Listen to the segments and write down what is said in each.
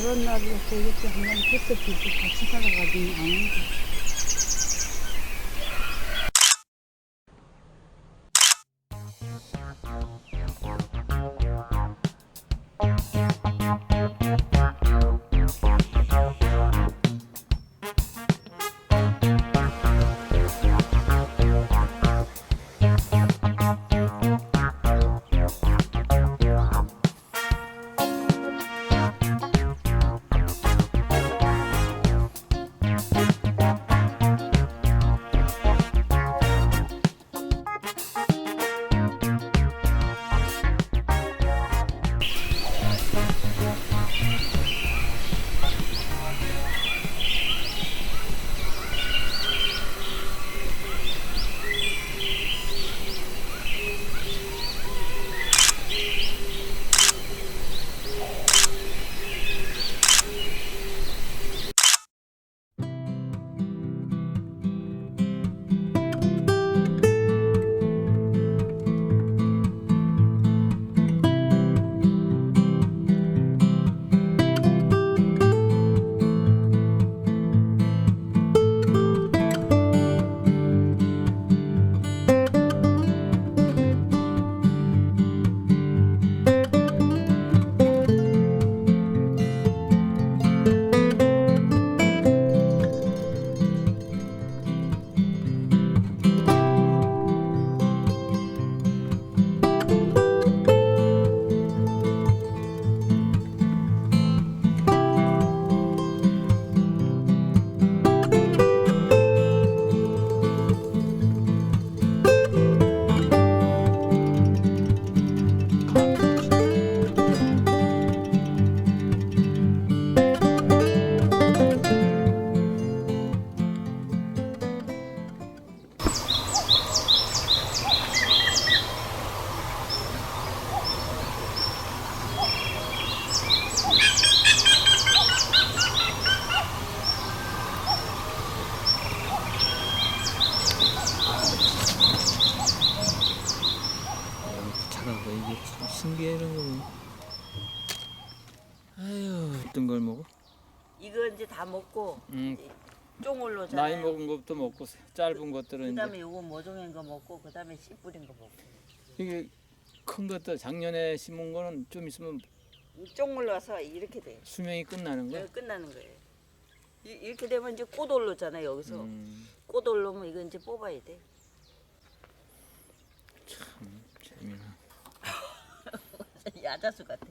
저런 날이었어. 이렇게 한 마리 햇볕 비고 같이 살아가지고 아닌데. 신기해 이런 거. 아유 어떤 걸 먹어? 이거 이제 다 먹고 음, 쫑올로 나이 먹은 것부터 먹고 짧은 것들은 그다음에 이제 요거 모종인 거 먹고 그다음에 씨 뿌린 거 먹고 이게 큰 것들 작년에 심은 거는 좀 있으면 쫑올라서 이렇게 돼. 수명이 끝나는 거야. 여기 끝나는 거예요. 이, 이렇게 되면 이제 꽃 올르잖아 여기서 음, 꽃 올르면 이거 이제 뽑아야 돼. 참. 야자수 같아.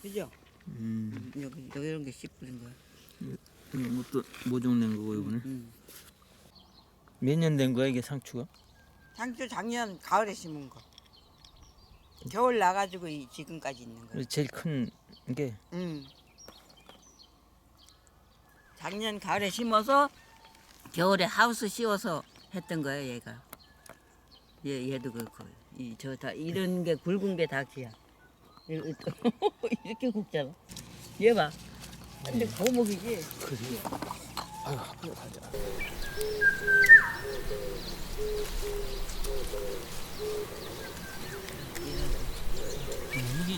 그죠? 음, 여기 여기 이런 게 씨 뿌린 거야. 이것도 모종 낸 거고 이거는 음. 몇 년 된 거야 이게 상추가? 상추 작년 가을에 심은 거. 겨울 나가지고 이- 지금까지 있는 거. 제일 큰게 음. 작년 가을에 심어서 겨울에 하우스 씌워서 했던 거야 얘가. 얘 얘도 그렇고 이 저 다 이런 게 굵은 게다 기야. 이렇게 이렇게 굵잖아. 얘 봐. 근데 거목이지.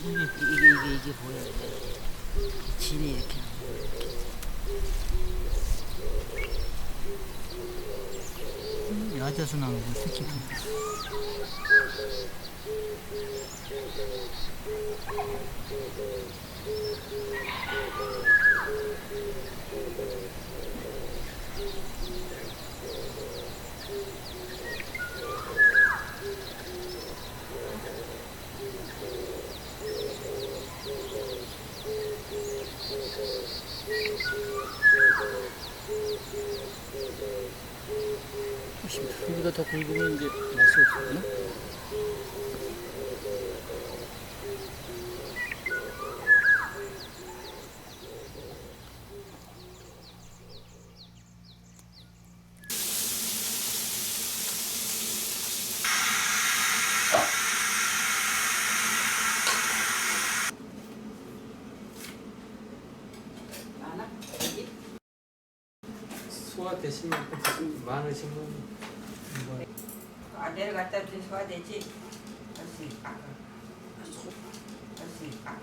이게 이게 이게 이게 이게 보여. 진이 이렇게. 야자수 나오고 특히 고기가 더 굵으면 이제 맛이 없었구나. 소화 대신 많으신 분 아 내려갔다 좀 소화되지? 할수 아까 할수 아까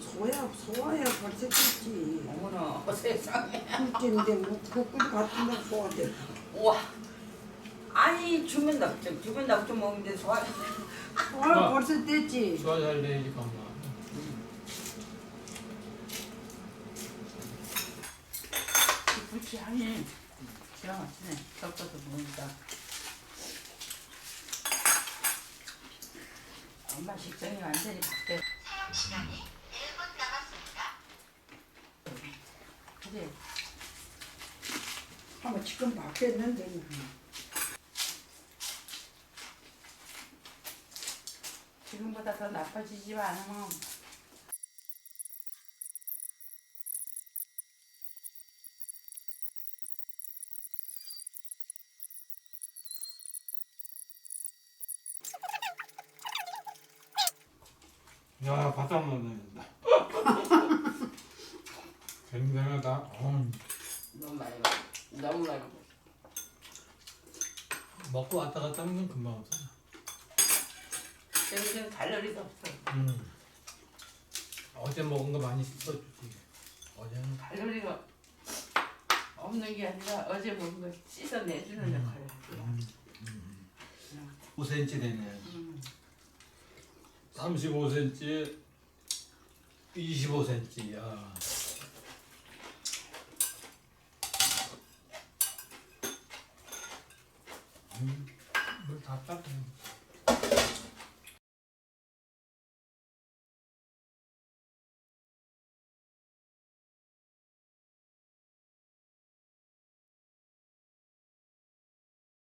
소야 소화야 벌써 됐지. 어머나 세상에 꿀인데 뭐 그꿀 같은 거 소화돼. 우와 아니 주면 낙점 주면 낙점 먹는데 소화 소화 벌써 됐지. 소화 잘 되니까 엄마. 불치 향이 기가 막히네 섞어서 먹으니까 엄마 식성이 완전히 바뀌어 사용 시간이 1분 남았습니다. 그래 아마 지금 바뀌었는데. 지금보다 더 나빠지지 않으면 야, 바다 먹는다. 굉장하다. 어, 너무 많이 먹어 너무 많이 먹어 먹고 왔다 갔다 하면 금방 없어. 여기는 칼로리가 없어 음. 어제 먹은 거 많이 씻어주지. 어제는 칼로리가 없는 게 아니라 어제 먹은 거 씻어내주는 역할을 하지 5cm 되네. 음. 35cm, 25cm. 야. 음, 물다 닦네.